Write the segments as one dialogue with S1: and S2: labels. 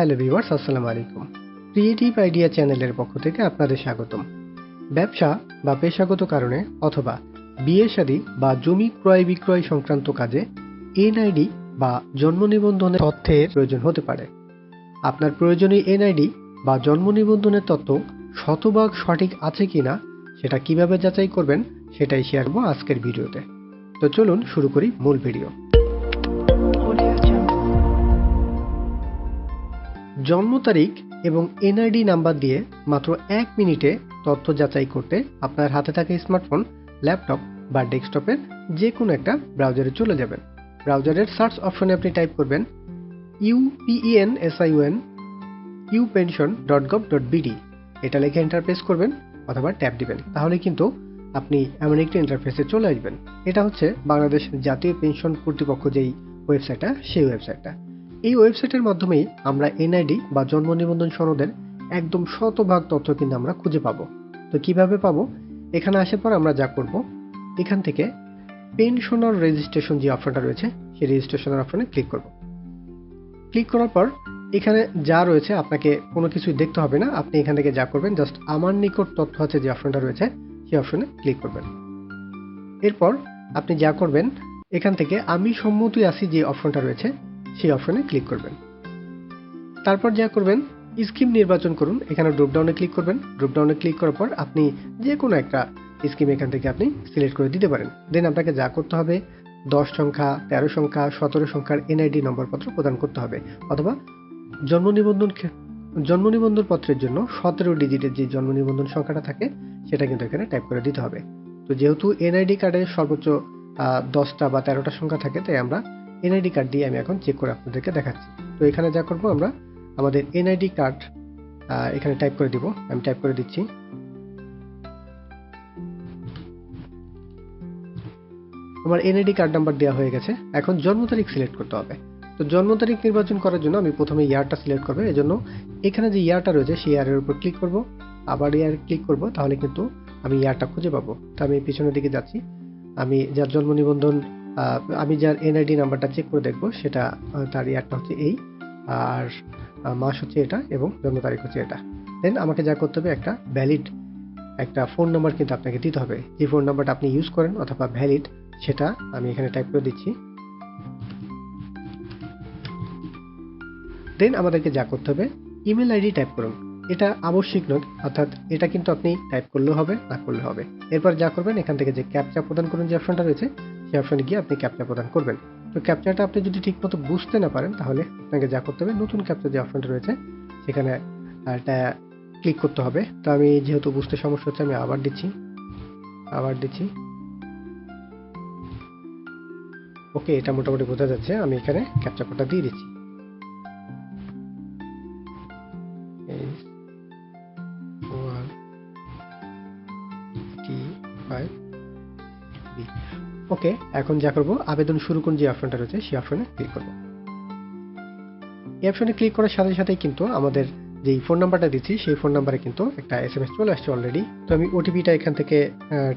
S1: Hello viewers, আসসালামু আলাইকুম। Creative idea চ্যানেলের পক্ষ থেকে আপনাদের স্বাগতম। ব্যবসা বা পেশাগত কারণে অথবা বিয়ে শাদী বা জমি ক্রয় বিক্রয় সংক্রান্ত কাজে এনআইডি বা জন্ম নিবন্ধনের তথ্যের প্রয়োজন হতে পারে। আপনার প্রয়োজনীয় এনআইডি বা জন্ম নিবন্ধনের তথ্য শতভাগ সঠিক আছে কিনা, সেটা কীভাবে যাচাই করবেন, সেটাই শেয়ার করব আজকের ভিডিওতে। তো চলুন শুরু করি মূল ভিডিও। জন্ম তারিখ এবং এনআইডি নাম্বার দিয়ে মাত্র এক মিনিটে তথ্য যাচাই করতে আপনার হাতে থাকা স্মার্টফোন, ল্যাপটপ বা ডেস্কটপের যে কোনো একটা ব্রাউজারে চলে যাবেন। ব্রাউজারের সার্চ অপশনে আপনি টাইপ করবেন U P E N S I O N U pension dot gov dot BD এটা লিখে ইন্টারফেস করবেন অথবা ট্যাপ দিবেন। তাহলে কিন্তু আপনি এমন একটি ইন্টারফেসে চলে আসবেন। এটা হচ্ছে বাংলাদেশ জাতীয় পেনশন কর্তৃপক্ষ যেই ওয়েবসাইটটা সেই ওয়েবসাইটটা এই ওয়েবসাইটের মাধ্যমেই আমরা এনআইডি বা জন্ম নিবন্ধন সনদের একদম শতভাগ তথ্য কিন্তু আমরা খুঁজে পাবো। তো কীভাবে পাবো? এখানে আসার পর আমরা যা করব, এখান থেকে পেনশনার রেজিস্ট্রেশন যে অপশনটা রয়েছে, সেই রেজিস্ট্রেশনের অপশনে ক্লিক করব। ক্লিক করার পর এখানে যা রয়েছে, আপনাকে কোনো কিছুই দেখতে হবে না। আপনি এখান থেকে যা করবেন, জাস্ট আমার নিকট তথ্য আছে যে অপশনটা রয়েছে, সেই অপশনে ক্লিক করবেন। এরপর আপনি যা করবেন, এখান থেকে আমি সম্মতি আছি যে অপশনটা রয়েছে সেই অপশনে ক্লিক করবেন। তারপর যা করবেন, স্কিম নির্বাচন করুন। এখানে ড্রপডাউনে ক্লিক করবেন। ড্রপডাউনে ক্লিক করার পর আপনি যে কোনো একটা স্কিম এখান থেকে আপনি সিলেক্ট করে দিতে পারেন। দেন আপনাকে যা করতে হবে, দশ সংখ্যা, তেরো সংখ্যা, সতেরো সংখ্যার এনআইডি নম্বরপত্র প্রদান করতে হবে। অথবা জন্ম নিবন্ধন জন্ম নিবন্ধন পত্রের জন্য সতেরো ডিজিটের যে জন্ম নিবন্ধন সংখ্যাটা থাকে, সেটা কিন্তু এখানে টাইপ করে দিতে হবে। তো যেহেতু এনআইডি কার্ডে সর্বোচ্চ দশটা বা তেরোটা সংখ্যা থাকে, তাই আমরা এনআইডি কার্ড দিয়ে আমি এখন চেক করে আপনাদেরকে দেখাচ্ছি। তো এখানে যা করব আমরা, আমাদের এনআইডি কার্ড এখানে টাইপ করে দিব। আমি টাইপ করে দিচ্ছি। আমার এনআইডি কার্ড নাম্বার দেওয়া হয়ে গেছে। এখন জন্ম তারিখ সিলেক্ট করতে হবে। তো জন্ম তারিখ নির্বাচন করার জন্য আমি প্রথমে ইয়ারটা সিলেক্ট করব। এজন্য এখানে যে ইয়ারটা রয়েছে, সেই ইয়ারের উপর ক্লিক করব। আবার ইয়ার ক্লিক করব, তাহলে কিন্তু আমি ইয়ারটা খুঁজে পাবো। তো আমি পিছনের দিকে যাচ্ছি। আমি যার জন্ম নিবন্ধন আমি যার এনআইডি নাম্বারটা চেক করে দেখব, সেটা তার ইয়ারটা হচ্ছে এই, আর মাস হচ্ছে এটা এবং জন্ম তারিখ হচ্ছে এটা। দেন আমাকে যা করতে হবে, একটা ভ্যালিড একটা ফোন নাম্বার কিন্তু আপনাকে দিতে হবে। যে ফোন নাম্বারটা আপনি ইউজ করেন অথবা ভ্যালিড সেটা আমি এখানে টাইপ করে দিচ্ছি। দেন আমাদেরকে যা করতে হবে ইমেল আইডি টাইপ করুন। এটা আবশ্যিক নয়, অর্থাৎ এটা কিন্তু আপনি টাইপ করলেও হবে, না করলে হবে। এরপর যা করবেন, এখান থেকে যে ক্যাপচা প্রদান করুন যে অপশনটা রয়েছে সেই অপশনে গিয়ে আপনি ক্যাপচা প্রদান করবেন। তো ক্যাপচারটা আপনি যদি ঠিকমতো বুঝতে না পারেন, তাহলে আপনাকে যা করতে হবে, নতুন ক্যাপচা যে অপশনটা রয়েছে, সেখানে একটা এটা ক্লিক করতে হবে। তো আমি যেহেতু বুঝতে সমস্যা হচ্ছে, আমি আবার দিচ্ছি। আবার দিচ্ছি। ওকে, এটা মোটামুটি বোঝা যাচ্ছে, আমি এখানে ক্যাপচার কোডটা দিয়ে দিচ্ছি। ওকে, এখন যা করব, আবেদন শুরু করুন যে অপশনটা রয়েছে, সেই অপশনে ক্লিক করব। এই অপশনে ক্লিক করার সাথে সাথেই কিন্তু আমাদের যেই ফোন নাম্বারটা দিচ্ছি, সেই ফোন নাম্বারে কিন্তু একটা এস এম এস চলে আসছে অলরেডি তো আমি ওটিপিটা এখান থেকে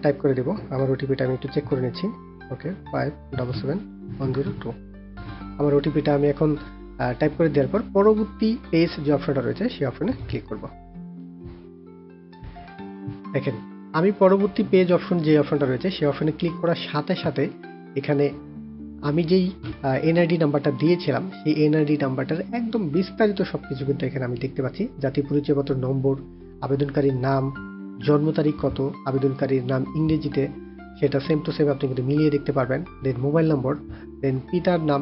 S1: টাইপ করে দেবো। আমার ওটিপিটা আমি একটু চেক করে নিচ্ছি। Okay five double seven one zero two আমার ওটিপিটা আমি এখন টাইপ করে দেওয়ার পর পরবর্তী পেজ যে অপশনটা রয়েছে, সেই অপশনে ক্লিক করব। দেখেন আমি পরবর্তী পেজ অপশন যে অপশনটা রয়েছে, সেই অপশনে ক্লিক করার সাথে সাথে এখানে আমি যেই এনআইডি নাম্বারটা দিয়েছিলাম, সেই এনআইডি নাম্বারটার একদম বিস্তারিত সব কিছু কিন্তু এখানে আমি দেখতে পাচ্ছি। জাতীয় পরিচয়পত্র, নম্বর, আবেদনকারীর নাম, জন্ম তারিখ কত, আবেদনকারীর নাম ইংরেজিতে, সেটা সেম টু সেম আপনি কিন্তু মিলিয়ে দেখতে পারবেন। দেন মোবাইল নম্বর দেন পিতার নাম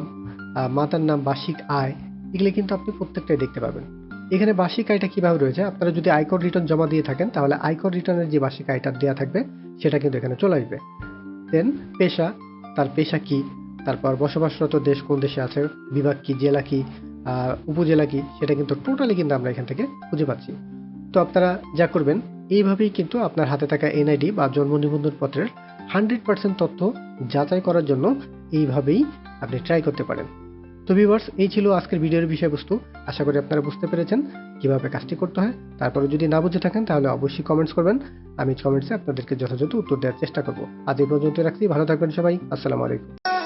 S1: মাতার নাম, বার্ষিক আয়, এগুলো কিন্তু আপনি প্রত্যেকটাই দেখতে পাবেন এখানে বার্ষিক আয়টা কীভাবে রয়েছে? আপনারা যদি আয়কর রিটার্ন জমা দিয়ে থাকেন, তাহলে আয়কর রিটার্নের যে বার্ষিক আয়টা দেওয়া থাকবে, সেটা কিন্তু এখানে চলে আসবে। দেন পেশা, তার পেশা কি? তারপর বসবাসরত দেশ কোন দেশে আছে? বিভাগ কি? জেলা কি? উপজেলা কি? সেটা কিন্তু টোটালি কিন্তু আমরা এখান থেকে খুঁজে পাচ্ছি। তো আপনারা যা করবেন, এইভাবেই কিন্তু আপনার হাতে থাকা এনআইডি বা জন্ম নিবন্ধন পত্রের হান্ড্রেড পার্সেন্ট তথ্য যাচাই করার জন্য এইভাবেই আপনি ট্রাই করতে পারেন। তো ভিভার্স এই ছিল আজকের ভিডিওর বিষয়বস্তু। আশা করি আপনারা বুঝতে পেরেছেন কীভাবে কাজটি করতে হয়। তারপরে যদি না বুঝে থাকেন, তাহলে অবশ্যই কমেন্টস করবেন। আমি কমেন্টসে আপনাদেরকে যথাযথ উত্তর দেওয়ার চেষ্টা করব। আজ এই পর্যন্ত রাখছি। ভালো থাকবেন সবাই। আসসালামু আলাইকুম।